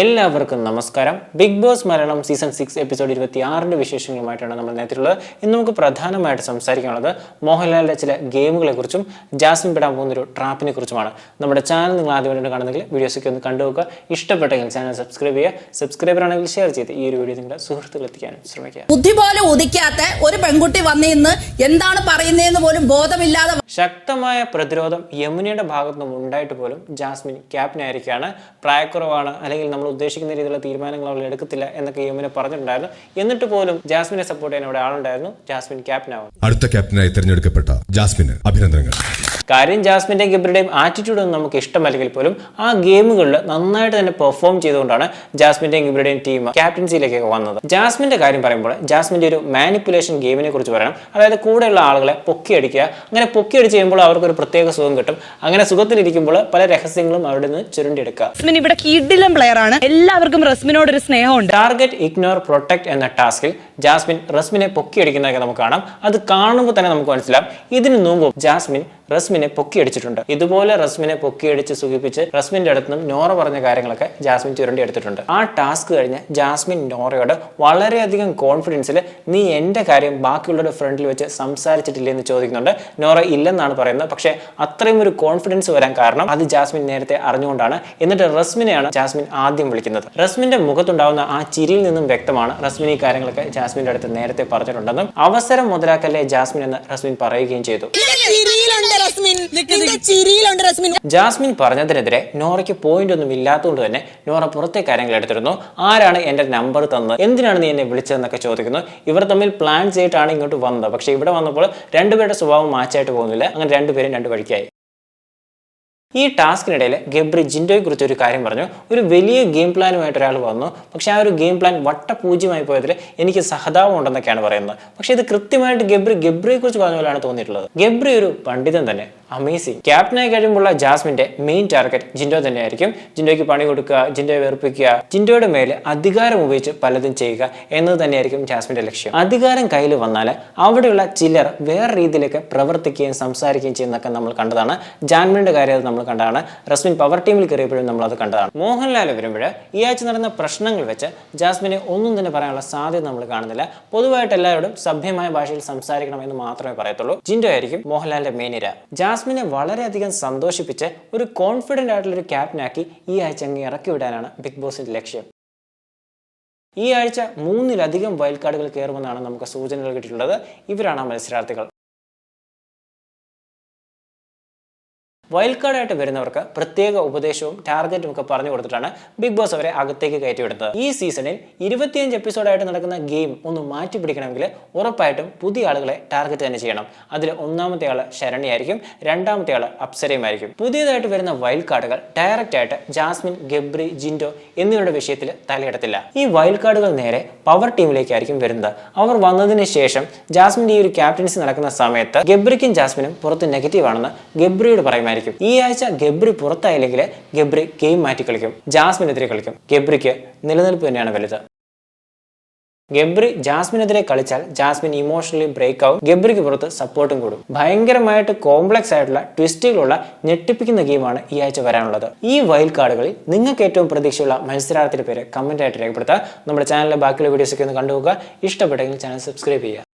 എല്ലാവർക്കും നമസ്കാരം. Big Boss Malayalam season six episode ഇരുപത്തി ആറിന്റെ വിശേഷങ്ങളുമായിട്ടാണ് നമ്മൾ നേരത്തിലുള്ളത് ഇന്ന് നമുക്ക് പ്രധാനമായിട്ട് സംസാരിക്കാനുള്ളത് മോഹൻലാലിന്റെ ചില ഗെയിമുകളെ കുറിച്ചും ജാസ്മിൻ പെടാൻ പോകുന്ന ഒരു ട്രാപ്പിനെ കുറിച്ചുമാണ്. നമ്മുടെ ചാനൽ നിങ്ങൾ ആദ്യമായിട്ട് കാണുന്നെങ്കിൽ വീഡിയോസൊക്കെ ഒന്ന് കണ്ടുനോക്കുക ഇഷ്ടപ്പെട്ടെങ്കിൽ ചാനൽ സബ്സ്ക്രൈബ് ചെയ്യുക. സബ്സ്ക്രൈബർ ആണെങ്കിൽ ഷെയർ ചെയ്ത് ഈ ഒരു വീഡിയോ നിങ്ങളുടെ സുഹൃത്തുക്കൾ എത്തിക്കാനും ശ്രമിക്കുക. ബുദ്ധി പോലെ ഉദിക്കാത്ത ഒരു പെൺകുട്ടി വന്നിന്ന് എന്താണ് പറയുന്നതെന്ന് പോലും ബോധമില്ലാതെ ശക്തമായ പ്രതിരോധം യമുനയുടെ ഭാഗത്തു നിന്നും ഉണ്ടായിട്ട് പോലും ജാസ്മിൻ ക്യാപ്റ്റനായിരിക്കുകയാണ്. പ്രായക്കുറവാണ്. അല്ലെങ്കിൽ നമ്മൾ ഉദ്ദേശിക്കുന്ന രീതിയിലുള്ള തീരുമാനങ്ങൾ അവൾ എടുക്കത്തില്ല എന്നൊക്കെ യമുന പറഞ്ഞിട്ടുണ്ടായിരുന്നു. എന്നിട്ട് പോലും ജാസ്മിനെ സപ്പോർട്ട് ചെയ്യാൻ അവിടെ ആളുണ്ടായിരുന്നു. ജാസ്മിൻ ക്യാപ്റ്റനാവും അടുത്ത ക്യാപ്റ്റനായി തിരഞ്ഞെടുക്കപ്പെട്ട ജാസ്മിന് അഭിനന്ദനങ്ങൾ. കാര്യം ജാസ്മിന്റെയും ഗബ്രിയുടെയും ആറ്റിറ്റ്യൂഡ് ഒന്നും നമുക്ക് ഇഷ്ടമല്ലെങ്കിൽ പോലും ആ ഗെയിമുകളിൽ നന്നായിട്ട് തന്നെ പെർഫോം ചെയ്തുകൊണ്ടാണ് ജാസ്മിന്റെയും ഗബ്രിയുടെയും ടീം ക്യാപ്റ്റൻസിയിലേക്ക് വന്നത്. ജാസ്മിന്റെ കാര്യം പറയുമ്പോൾ ജാസ്മിന്റെ ഒരു മാനിപ്പുലേഷൻ ഗെയിമിനെ കുറിച്ച് പറയണം. അതായത് കൂടെയുള്ള ആളുകളെ പൊക്കിയടിക്കുക അങ്ങനെ പൊക്കിയടിച്ച് ചെയ്യുമ്പോൾ അവർക്ക് ഒരു പ്രത്യേക സുഖം കിട്ടും. അങ്ങനെ സുഖത്തിലിരിക്കുമ്പോൾ പല രഹസ്യങ്ങളും അവിടെ നിന്ന് ചുരുണ്ടിയെടുക്കുക. റസ്മിൻ ഇവിടെ കിഡിലം പ്ലെയർ ആണ്. എല്ലാവർക്കും റസ്മിനോട് ഒരു സ്നേഹമുണ്ട്. ടാർഗറ്റ് ഇഗ്നോർ പ്രൊട്ടക്ട് എന്ന ടാസ്കിൽ ജാസ്മിൻ റസ്മിനെ പൊക്കിയടിക്കുന്നതൊക്കെ നമുക്ക് കാണാം. അത് കാണുമ്പോൾ തന്നെ നമുക്ക് മനസ്സിലാവും. ഇതിനു മുമ്പ് ജാസ്മിൻ റസ്മിനെ പൊക്കിയടിച്ചിട്ടുണ്ട്. ഇതുപോലെ റസ്മിനെ പൊക്കിയടിച്ച് സുഖിപ്പിച്ച് റസ്മിന്റെ അടുത്ത് നോറ പറഞ്ഞ കാര്യങ്ങളൊക്കെ ജാസ്മിൻ ചുരണ്ടി എടുത്തിട്ടുണ്ട്. ആ ടാസ്ക് കഴിഞ്ഞ് ജാസ്മിൻ നോറയോട് വളരെയധികം കോൺഫിഡൻസിൽ നീ എന്റെ കാര്യം ബാക്കിയുള്ളവരുടെ ഫ്രണ്ടിൽ വെച്ച് സംസാരിച്ചിട്ടില്ലേ എന്ന് ചോദിക്കുന്നുണ്ട്. നോറ ഇല്ലെന്നാണ് പറയുന്നത്. പക്ഷേ അത്രയും ഒരു കോൺഫിഡൻസ് വരാൻ കാരണം അത് ജാസ്മിൻ നേരത്തെ അറിഞ്ഞുകൊണ്ടാണ്. എന്നിട്ട് റസ്മിനെയാണ് ജാസ്മിൻ ആദ്യം വിളിക്കുന്നത്. റസ്മിന്റെ മുഖത്തുണ്ടാവുന്ന ആ ചിരിയിൽ നിന്നും വ്യക്തമാണ് റസ്മിൻ ഈ കാര്യങ്ങളൊക്കെ ജാസ്മിന്റെ അടുത്ത് നേരത്തെ പറഞ്ഞിട്ടുണ്ടെന്നും അവസരം മുതലാക്കല്ലേ ജാസ്മിൻ എന്ന് റസ്മിൻ പറയുകയും ചെയ്തു. റസ്മിൻ നിന്റെ ചിരിയിലുണ്ട് റസ്മിൻ. ജാസ്മിൻ പറഞ്ഞതിനെതിരെ നോറയ്ക്ക് പോയിന്റ് ഒന്നും ഇല്ലാത്തതുകൊണ്ട് തന്നെ നോറ പുറത്തെ കാര്യങ്ങൾ എടുത്തിരുന്നു. ആരാണ് എന്റെ നമ്പർ തന്നത്? എന്തിനാണ് നീ എന്നെ വിളിച്ചതെന്നൊക്കെ ചോദിക്കുന്നു. ഇവർ തമ്മിൽ പ്ലാൻ ചെയ്തിട്ടാണ് ഇങ്ങോട്ട് വന്നത്. പക്ഷെ ഇവിടെ വന്നപ്പോൾ രണ്ടുപേരുടെ സ്വഭാവം മാച്ചായിട്ട് പോകുന്നില്ല. അങ്ങനെ രണ്ടുപേരും രണ്ട് വഴിക്കായി. ഈ ടാസ്കിനിടയിൽ ഗബ്രി ജിൻഡോയെ കുറിച്ച് ഒരു കാര്യം പറഞ്ഞു. ഒരു വലിയ ഗെയിം പ്ലാനുമായിട്ട് ഒരാൾ വന്നു. പക്ഷേ ആ ഒരു ഗെയിം പ്ലാൻ വട്ടപൂജ്യമായി പോയതിൽ എനിക്ക് സഹതാപം ഉണ്ടെന്നൊക്കെയാണ് പറയുന്നത്. പക്ഷേ ഇത് കൃത്യമായിട്ട് ഗബ്രി ഗബ്രിയെ കുറിച്ച് പറഞ്ഞ പോലെയാണ് തോന്നിയിട്ടുള്ളത്. ഗബ്രി ഒരു പണ്ഡിതൻ തന്നെ. അമേസിങ് ക്യാപ്റ്റനായി കഴിയുമ്പോൾ ജാസ്മിന്റെ മെയിൻ ടാർഗറ്റ് ജിൻഡോ തന്നെയായിരിക്കും. ജിൻഡോയ്ക്ക് പണി കൊടുക്കുക ജിൻഡോയെ വെറുപ്പിക്കുക ജിൻഡോയുടെ മേൽ അധികാരം ഉപയോഗിച്ച് പലതും ചെയ്യുക എന്നത് തന്നെയായിരിക്കും ജാസ്മിന്റെ ലക്ഷ്യം. അധികാരം കയ്യിൽ വന്നാൽ അവിടെയുള്ള ചിലർ വേറെ രീതിയിലൊക്കെ പ്രവർത്തിക്കുകയും സംസാരിക്കുകയും ചെയ്യുന്നതൊക്കെ നമ്മൾ കണ്ടതാണ്. ജാൻമിന്റെ കാര്യം നമ്മൾ കണ്ടതാണ്. റസ്മിൻ പവർ ടീമിൽ കയറിയപ്പോഴും നമ്മൾ അത് കണ്ടതാണ്. മോഹൻലാൽ വരുമ്പോൾ ഈ ആഴ്ച നടന്ന പ്രശ്നങ്ങൾ വെച്ച് ജാസ്മിനെ ഒന്നും തന്നെ പറയാനുള്ള സാധ്യത നമ്മൾ കാണുന്നില്ല. പൊതുവായിട്ട് എല്ലാവരോടും സഭ്യമായ ഭാഷയിൽ സംസാരിക്കണം എന്ന് മാത്രമേ പറയത്തുള്ളൂ. ജിൻഡോ ആയിരിക്കും മോഹൻലാലിന്റെ മെയിൻ ഇര. ജാസ്മിനെ വളരെയധികം സന്തോഷിപ്പിച്ച് ഒരു കോൺഫിഡന്റ് ആയിട്ടുള്ള ഒരു ക്യാപ്റ്റനാക്കി ഈ ആഴ്ച അങ്ങ് ഇറക്കി വിടാനാണ് ബിഗ് ബോസിന്റെ ലക്ഷ്യം. ഈ ആഴ്ച മൂന്നിലധികം വൈൽഡ് കാർഡുകൾ കയറുമെന്നാണ് നമുക്ക് സൂചനകൾ കിട്ടിയിട്ടുള്ളത്. ഇവരാണ് ആ മത്സരാർത്ഥികൾ. വൈൽഡ് കാർഡായിട്ട് വരുന്നവർക്ക് പ്രത്യേക ഉപദേശവും ടാർഗറ്റും ഒക്കെ പറഞ്ഞു കൊടുത്തിട്ടാണ് ബിഗ് ബോസ് അവരെ അകത്തേക്ക് കയറ്റിവിടുന്നത്. ഈ സീസണിൽ ഇരുപത്തിയഞ്ച് എപ്പിസോഡായിട്ട് നടക്കുന്ന ഗെയിം ഒന്ന് മാറ്റി പിടിക്കണമെങ്കിൽ ഉറപ്പായിട്ടും പുതിയ ആളുകളെ ടാർഗറ്റ് തന്നെ ചെയ്യണം. അതിൽ ഒന്നാമത്തെ ആൾ ശരണിയായിരിക്കും രണ്ടാമത്തെ ആൾ അപ്സരയുമായിരിക്കും പുതിയതായിട്ട് വരുന്ന വൈൽഡ് കാർഡുകൾ ഡയറക്റ്റ് ആയിട്ട് ജാസ്മിൻ ഗബ്രി ജിൻഡോ എന്നിവരുടെ വിഷയത്തിൽ തലയിടത്തില്ല. ഈ വൈൽഡ് കാർഡുകൾ നേരെ പവർ ടീമിലേക്കായിരിക്കും വരുന്നത്. അവർ വന്നതിന് ശേഷം ജാസ്മിന്റെ ഈ ഒരു ക്യാപ്റ്റൻസി നടക്കുന്ന സമയത്ത് ഗബ്രിക്കും ജാസ്മിനും പുറത്ത് നെഗറ്റീവ് ആണെന്ന് ഗബ്രിയോട് പറയുമായിരിക്കും. ഈ ആഴ്ച ഗബ്രി പുറത്തായില്ലെങ്കിൽ ഗബ്രി ഗെയിം മാറ്റി കളിക്കും. ജാസ്മിനെതിരെ കളിക്കും. ഗബ്രിക്ക് നിലനിൽപ്പ് തന്നെയാണ് വലുത്. ഗബ്രി ജാസ്മിനെതിരെ കളിച്ചാൽ ജാസ്മിൻ ഇമോഷണലി ബ്രേക്ക് ആവും. ഗബ്രിക്ക് പുറത്ത് സപ്പോർട്ടും കൂടും. ഭയങ്കരമായിട്ട് കോംപ്ലക്സ് ആയിട്ടുള്ള ട്വിസ്റ്റുകളുള്ള ഞെട്ടിപ്പിക്കുന്ന ഗെയിമാണ് ഈ ആഴ്ച വരാനുള്ളത്. ഈ വൈൽഡ് കാർഡുകളിൽ നിങ്ങൾക്ക് ഏറ്റവും പ്രതീക്ഷയുള്ള മത്സരാർത്ഥിയുടെ പേര് കമന്റ് ആയിട്ട് രേഖപ്പെടുത്തുക. നമ്മുടെ ചാനലിലെ ബാക്കിയുള്ള വീഡിയോസൊക്കെ ഒന്ന് കണ്ടുപോകുക ഇഷ്ടപ്പെട്ടെങ്കിൽ ചാനൽ സബ്സ്ക്രൈബ് ചെയ്യുക.